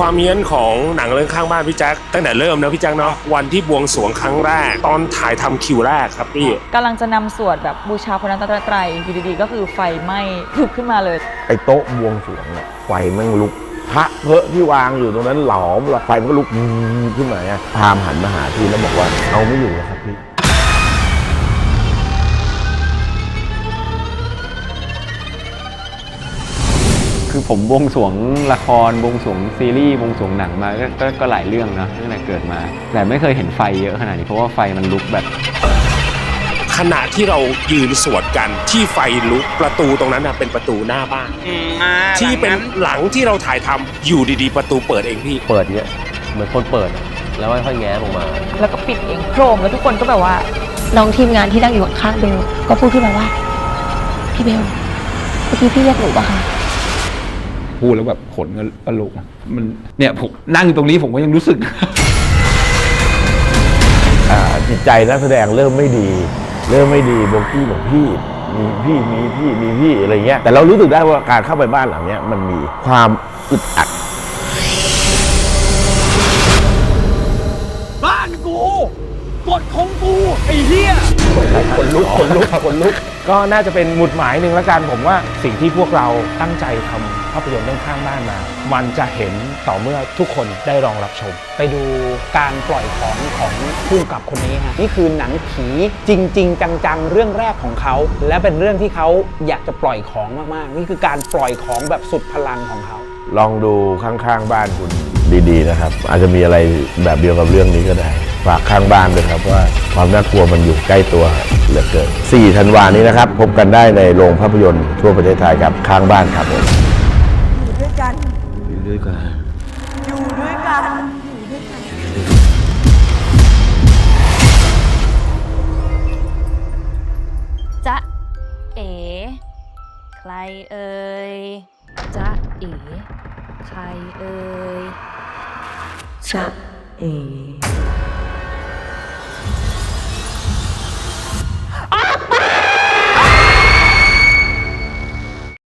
ความเฮี้ยนของหนังเรื่องข้างบ้านพี่แจ๊คตั้งแต่เริ่มนะพี่แจ๊คเนาะวันที่บวงสรวงครั้งแรก ตอนถ่ายทำคิวแรกครับพี่ กำลังจะนำสวดแบบบูชาพระนันตรัยอยู่ดีๆก็คือไฟไหม้พึบขึ้นมาเลย ไอ้โต๊ะบวงสรวงเนี่ยไฟแม่งลุกพระเพอะที่วางอยู่ตรงนั้นหลอมแล้วไฟมันก็ลุกวูบขึ้นมาไงพราหมณ์หันมาหาพี่แล้วบอกว่าเอาไม่อยู่แล้วครับพี่ คือผมบวงสรวงละครบวงสรวงซีรีส์บวงสรวงหนังมาก็ก็ก็หลายเรื่องนะตั้งแต่เกิดมา แต่ไม่เคยเห็นไฟเยอะขนาดนี้เพราะว่าไฟมันลุกแบบ ขณะที่เรายืนสวดกันที่ไฟลุกประตูตรงนั้นน่ะเป็นประตูหน้าบ้าน อืมอ่าที่เป็นหลังหลังที่เราถ่ายทำอยู่ดีๆ ประตูเปิดเองพี่ เปิดเนี้ยเหมือนคนเปิดอะแล้วค่อยๆแง้มออกมา แล้วก็ปิดเองโครมแล้วทุกคนก็แบบว่า น้องทีมงานที่นั่งอยู่ข้างๆเบลก็พูดขึ้นมาว่า พี่เบลเมื่อกี้พี่เรียกหนูปะคะ พูดแล้วแบบขนก็ลุกมันเนี่ยผมนั่งอยู่ตรงนี้ผมก็ยังรู้สึก อ่าจิตใจนักแสดงเริ่มไม่ดี เริ่มไม่ดีบอกี้บอกพี่มีพี่มีพี่มีพี่อะไรเงี้ยแต่เรารู้สึกได้ว่าการเข้าไปบ้านหลังเนี้ยมันมีความอึดอัด คนลุกคนลุกคนลุก ก็น่าจะเป็นหมุดหมายหนึ่งแล้วกันผมว่าสิ่งที่พวกเราตั้งใจทำภาพยนตร์เรื่องข้างบ้านมา มันจะเห็นต่อเมื่อทุกคนได้ลองรับชม ไปดูการปล่อยของของผู้กำกับคนนี้ฮะนี่คือหนังผีจริง ๆ จังๆ เรื่องแรกของเขา และเป็นเรื่องที่เขาอยากจะปล่อยของมากๆ นี่คือการปล่อยของแบบสุดพลังของเขา ลองดูข้างๆบ้านคุณดีๆนะครับ อาจจะมีอะไรแบบเดียวกับเรื่องนี้ก็ได้ ฝากข้างบ้านด้วยครับว่าความน่ากลัวมันอยู่ใกล้ตัวเหลือเกิน4ธันวานี้นะครับ พบกันได้ในโรงภาพยนตร์ทั่วประเทศไทยครับข้างบ้านครับผมอยู่ด้วยกัน อยู่ด้วยกัน อยู่ด้วยกันจ๊ะเอ๋ใครเอ่ยจ๊ะเอ๋ใครเอ่ยจะเอ๋